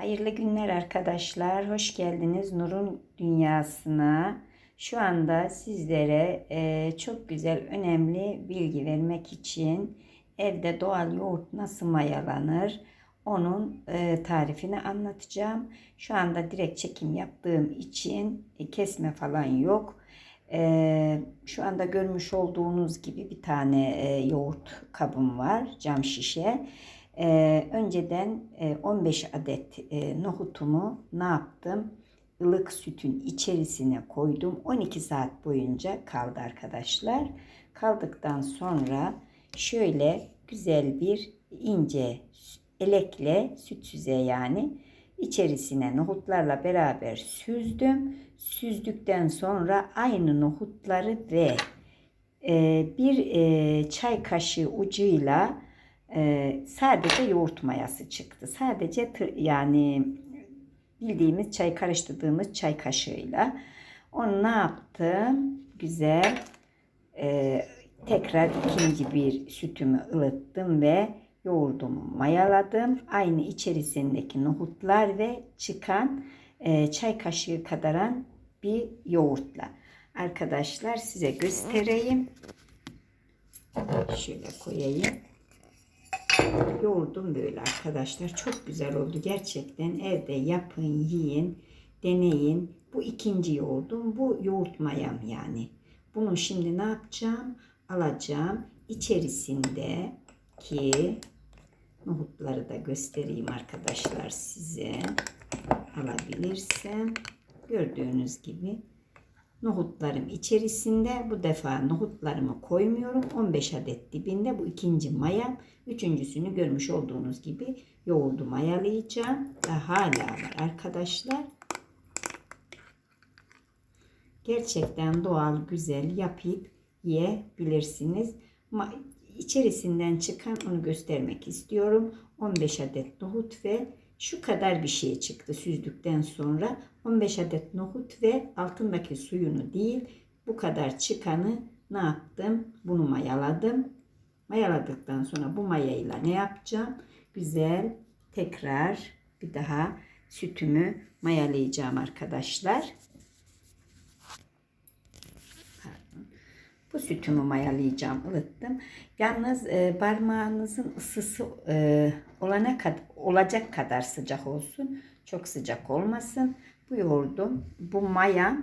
Hayırlı günler arkadaşlar. Hoş geldiniz Nur'un dünyasına. Şu anda sizlere e, çok güzel, önemli bilgi vermek için evde doğal yoğurt nasıl mayalanır onun e, tarifini anlatacağım. Şu anda direkt çekim yaptığım için e, kesme falan yok. E, şu anda görmüş olduğunuz gibi bir tane e, yoğurt kabım var, cam şişe. Ee, önceden e, 15 adet e, nohutumu ne yaptım? Ilık sütün içerisine koydum. 12 saat boyunca kaldı arkadaşlar. Kaldıktan sonra şöyle güzel bir ince elekle süt süze yani içerisine nohutlarla beraber süzdüm. Süzdükten sonra aynı nohutları ve e, bir e, çay kaşığı ucuyla ee, sadece yoğurt mayası çıktı. Sadece yani bildiğimiz çay karıştırdığımız çay kaşığıyla. Onu ne yaptım? Güzel. Ee, tekrar ikinci bir sütümü ılıttım ve yoğurdumu mayaladım. Aynı içerisindeki nohutlar ve çıkan e, çay kaşığı kadaran bir yoğurtla. Arkadaşlar size göstereyim. Şöyle koyayım. Yoğurdum böyle arkadaşlar. Çok güzel oldu. Gerçekten evde yapın, yiyin, deneyin. Bu ikinci yoğurdum. Bu yoğurt mayam yani. Bunu şimdi ne yapacağım? Alacağım. İçerisinde ki nohutları da göstereyim arkadaşlar size. Alabilirsem. Gördüğünüz gibi nohutlarım içerisinde. Bu defa nohutlarımı koymuyorum. 15 adet dibinde bu ikinci mayam. Üçüncüsünü görmüş olduğunuz gibi yoğurdu mayalayacağım. Ve hala var arkadaşlar. Gerçekten doğal, güzel yapıp yiyebilirsiniz. İçerisinden çıkan onu göstermek istiyorum. 15 adet nohut ve şu kadar bir şey çıktı süzdükten sonra 15 adet nohut ve altındaki suyunu değil bu kadar çıkanı ne yaptım? Bunu mayaladım. Mayaladıktan sonra bu mayayla ne yapacağım? Güzel tekrar bir daha sütümü mayalayacağım arkadaşlar. Bu sütümü mayalayacağım, ılıttım. Yalnız e, parmağınızın ısısı e, olana kad olacak kadar sıcak olsun. Çok sıcak olmasın. Bu yoğurdum, bu maya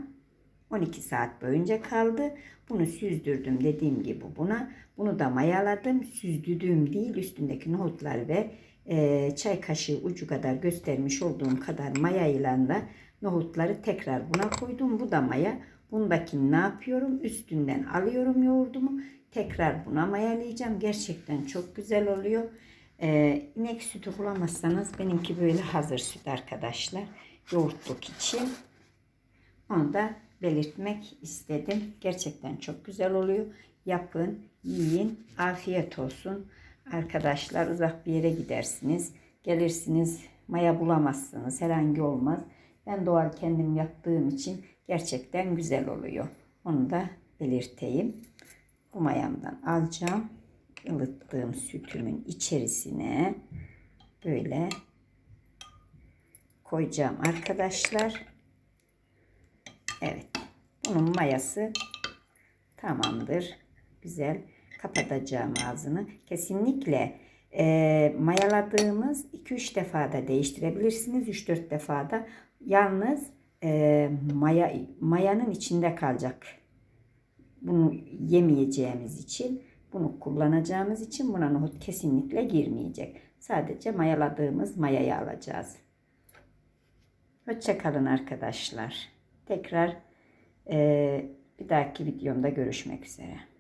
12 saat boyunca kaldı. Bunu süzdürdüm dediğim gibi buna. Bunu da mayaladım. Süzdürdüğüm değil üstündeki nohutlar ve e, çay kaşığı ucu kadar göstermiş olduğum kadar maya ile de nohutları tekrar buna koydum. Bu da maya. Bundakini ne yapıyorum? Üstünden alıyorum yoğurdumu. Tekrar buna mayalayacağım. Gerçekten çok güzel oluyor. Ee, inek sütü bulamazsanız benimki böyle hazır süt arkadaşlar. Yoğurtluk için. Onu da belirtmek istedim. Gerçekten çok güzel oluyor. Yapın, yiyin. Afiyet olsun. Arkadaşlar uzak bir yere gidersiniz. Gelirsiniz maya bulamazsınız. Herhangi olmaz. Ben doğal kendim yaptığım için gerçekten güzel oluyor. Onu da belirteyim. Bu mayamdan alacağım. ılıttığım sütümün içerisine böyle koyacağım arkadaşlar. Evet. Bunun mayası tamamdır. Güzel. Kapatacağım ağzını. Kesinlikle e, mayaladığımız 2-3 defa da değiştirebilirsiniz. 3-4 defa da. Yalnız e, maya mayanın içinde kalacak. Bunu yemeyeceğimiz için, bunu kullanacağımız için buna nohut kesinlikle girmeyecek. Sadece mayaladığımız mayayı alacağız. Hoşçakalın arkadaşlar. Tekrar e, bir dahaki videomda görüşmek üzere.